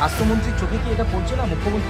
স্বাস্থ্যমন্ত্রীর চোখে কি এটা পড়ছে না? মুখ্যমন্ত্রী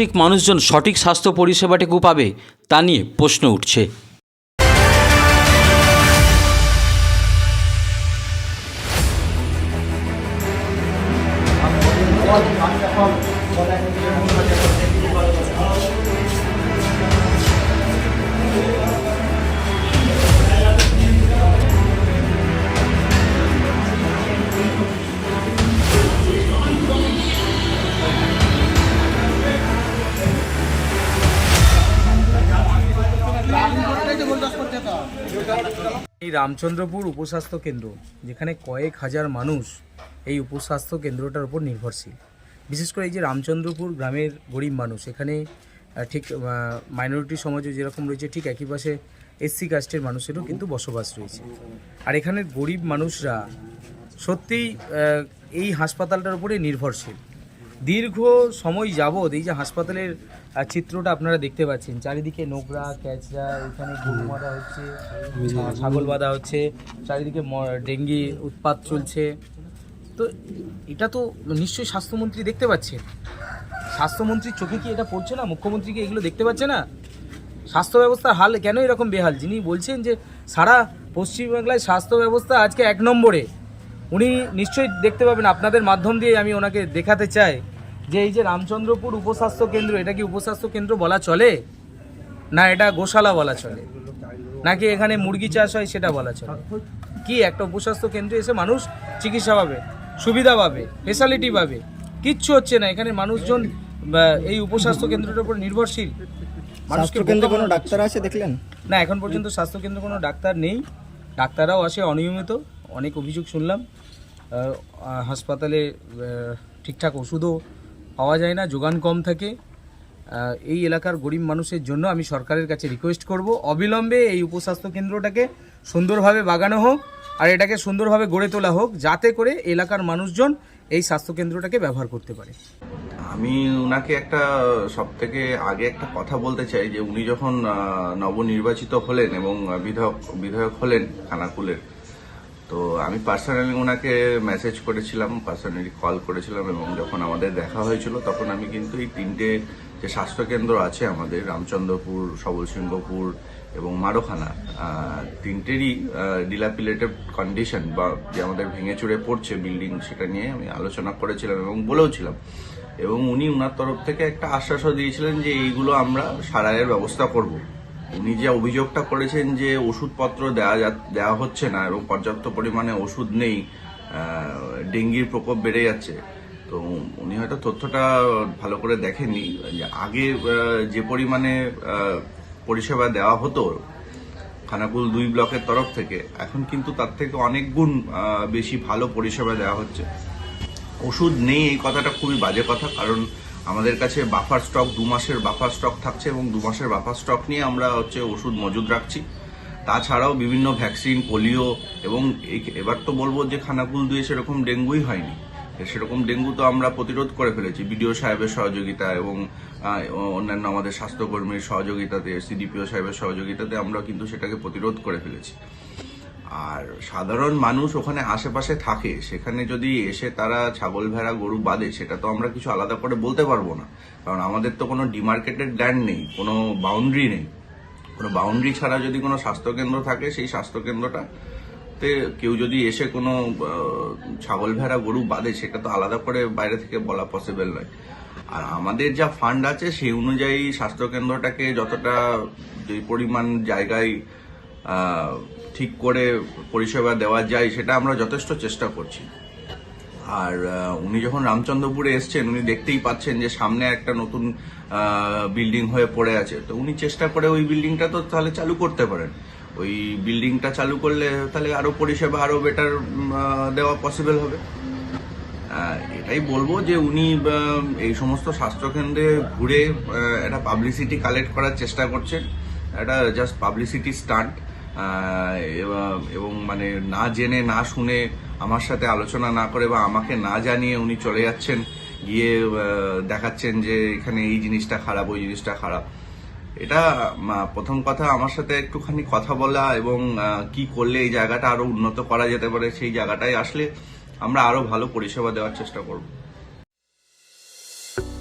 প্রান্তিক মানুষজন সঠিক স্বাস্থ্য পরিষেবাটুকু পাবে তা নিয়ে প্রশ্ন উঠছে। এই রামচন্দ্রপুর উপস্বাস্থ্য কেন্দ্র, যেখানে কয়েক হাজার মানুষ এই উপস্বাস্থ্য কেন্দ্রটার উপর নির্ভরশীল। বিশেষ করে এই যে রামচন্দ্রপুর গ্রামের গরিব মানুষ, এখানে ঠিক মাইনরিটি সমাজে যেরকম রয়েছে, ঠিক একই পাশে এসসি কাস্টের মানুষেরও কিন্তু বসবাস রয়েছে। আর এখানের গরিব মানুষরা সত্যিই এই হাসপাতালটার উপরে নির্ভরশীল। দীর্ঘ সময় যাবৎ এই যে হাসপাতালের চিত্রটা আপনারা দেখতে পাচ্ছেন। চারিদিকে নোংরা, ক্যাচরা, এখানে গরু হচ্ছে, ছাগল বাঁধা হচ্ছে, চারিদিকে ডেঙ্গি উৎপাত চলছে। তো এটা তো নিশ্চয়ই স্বাস্থ্যমন্ত্রী দেখতে পাচ্ছেন। স্বাস্থ্যমন্ত্রীর চোখে কি এটা পড়ছে না? মুখ্যমন্ত্রীকে এগুলো দেখতে পাচ্ছে না? স্বাস্থ্য ব্যবস্থার হাল কেন এরকম বেহাল? যিনি বলছেন যে সারা পশ্চিমবাংলায় স্বাস্থ্য ব্যবস্থা আজকে এক নম্বরে। উনি নিশ্চয়ই দেখতে পাবেন, আপনাদের মাধ্যম দিয়ে আমি ওনাকে দেখাতে চাই। যে এই যে রামচন্দ্রপুর উপস্বাস্থ্য কেন্দ্র এটা কি উপস্বাস্থ্য কেন্দ্র বলা চলে? না এটা গোশালা বলা চলে। নাকি এখানে মুরগি চাষ হয় সেটা বলা চলে? কি একটা উপস্বাস্থ্য কেন্দ্রে এসে মানুষ চিকিৎসা পাবে সুবিধা পাবে ফেসিলিটি পাবে? কিচ্ছু হচ্ছে না। এখানে মানুষজন এই উপস্বাস্থ্য কেন্দ্রটার উপর নির্ভরশীল। মানুষকে কোনো ডাক্তার আছে দেখলেন? না এখন পর্যন্ত স্বাস্থ্যকেন্দ্রে কোনো ডাক্তার নেই। ডাক্তাররাও আসে অনিয়মিত। অনেক অভিযোগ শুনলাম। হাসপাতালে ঠিকঠাক ওষুধও পাওয়া যায় না, যোগান কম থাকে। এই এলাকার গরিব মানুষের জন্য আমি সরকারের কাছে রিকোয়েস্ট করব। অবিলম্বে এই উপস্বাস্থ্য কেন্দ্রটাকে সুন্দরভাবে বাগানো হোক আর এটাকে সুন্দরভাবে গড়ে তোলা হোক, যাতে করে এলাকার মানুষজন এই স্বাস্থ্যকেন্দ্রটাকে ব্যবহার করতে পারে। আমি ওনাকে একটা সব থেকে আগে একটা কথা বলতে চাই যে উনি যখন নবনির্বাচিত হলেন এবং বিধায়ক বিধায়ক হলেন খানাকুলের তো আমি পার্সোনালি ওনাকে মেসেজ করেছিলাম পার্সোনালি কল করেছিলাম এবং যখন আমাদের দেখা হয়েছিল তখন আমি কিন্তু এই তিনটে যে স্বাস্থ্যকেন্দ্র আছে আমাদের, রামচন্দ্রপুর সবলসিংহপুর এবং মারোখানা তিনটেরই ডিলাপিলেটেড কন্ডিশন বা যে আমাদের ভেঙে চুরে পড়ছে বিল্ডিং সেটা নিয়ে আমি আলোচনা করেছিলাম এবং বলেওছিলাম। এবং উনি ওনার তরফ থেকে একটা আশ্বাসও দিয়েছিলেন যে এইগুলো আমরা সারাইয়ের ব্যবস্থা করব। উনি যে অভিযোগটা করেছেন যে ওষুধপত্র দেওয়া দেওয়া হচ্ছে না এবং পর্যাপ্ত পরিমাণে ওষুধ নেই ডেঙ্গির প্রকোপ বেড়ে যাচ্ছে, তো উনি হয়তো তথ্যটা ভালো করে দেখেননি। যে আগে যে পরিমাণে পরিষেবা দেওয়া হতো, খানাকুল দুই ব্লকের তরফ থেকে, এখন কিন্তু তার থেকে অনেক গুণ বেশি ভালো পরিষেবা দেওয়া হচ্ছে। ওষুধ নেই এই কথাটা খুবই বাজে কথা, কারণ আমাদের কাছে বাফার স্টক দু মাসের বাফার স্টক থাকছে এবং দু মাসের বাফার স্টক নিয়ে আমরা হচ্ছে ওষুধ মজুদ রাখছি। তাছাড়াও বিভিন্ন ভ্যাকসিন পোলিও এবং এবার তো বলব যে খানাকুল দুয়ে সেরকম ডেঙ্গুই হয়নি। সেরকম ডেঙ্গু তো আমরা প্রতিরোধ করে ফেলেছি। বিডিও সাহেবের সহযোগিতা এবং অন্যান্য আমাদের স্বাস্থ্যকর্মীর সহযোগিতাতে, সিডিপিও সাহেবের সহযোগিতাতে আমরা কিন্তু সেটাকে প্রতিরোধ করে ফেলেছি। আর সাধারণ মানুষ ওখানে আশেপাশে থাকে, সেখানে যদি এসে তারা ছাগল ভেড়া গরু বাঁধে সেটা তো আমরা কিছু আলাদা করে বলতে পারব না। কারণ আমাদের তো কোনো ডিমার্কেটেড ল্যান্ড নেই, কোনো বাউন্ডারি নেই। কোনো বাউন্ডারি ছাড়া যদি কোনো স্বাস্থ্যকেন্দ্র থাকে, সেই স্বাস্থ্যকেন্দ্রটা তে কেউ যদি এসে কোনো ছাগল ভেড়া গরু বাঁধে সেটা তো আলাদা করে বাইরে থেকে বলা পসিবল নয়। আর আমাদের যা ফান্ড আছে, সেই অনুযায়ী স্বাস্থ্যকেন্দ্রটাকে যতটা যে পরিমাণ জায়গায় ঠিক করে পরিষেবা দেওয়া যায়, সেটা আমরা যথেষ্ট চেষ্টা করছি। আর উনি যখন রামচন্দ্রপুরে এসছেন, উনি দেখতেই পাচ্ছেন যে সামনে একটা নতুন বিল্ডিং হয়ে পড়ে আছে। তো উনি চেষ্টা করে ওই বিল্ডিংটা তো তাহলে চালু করতে পারেন। ওই বিল্ডিংটা চালু করলে তাহলে আরও পরিষেবা আরও বেটার দেওয়া পসিবল হবে। এটাই বলব যে উনি এই সমস্ত স্বাস্থ্যকেন্দ্রে ঘুরে একটা পাবলিসিটি কালেক্ট করার চেষ্টা করছেন। একটা জাস্ট পাবলিসিটি স্টান্ট এবং মানে না জেনে, না শুনে আমার সাথে আলোচনা না করে বা আমাকে না জানিয়ে উনি চলে যাচ্ছেন, গিয়ে দেখাচ্ছেন যে এখানে এই জিনিসটা খারাপ, ওই জিনিসটা খারাপ। এটা প্রথম কথা, আমার সাথে একটুখানি কথা বলা এবং কি করলে এই জায়গাটা আরও উন্নত করা যেতে পারে, সেই জায়গাটায় আসলে আমরা আরও ভালো পরিষেবা দেওয়ার চেষ্টা করব।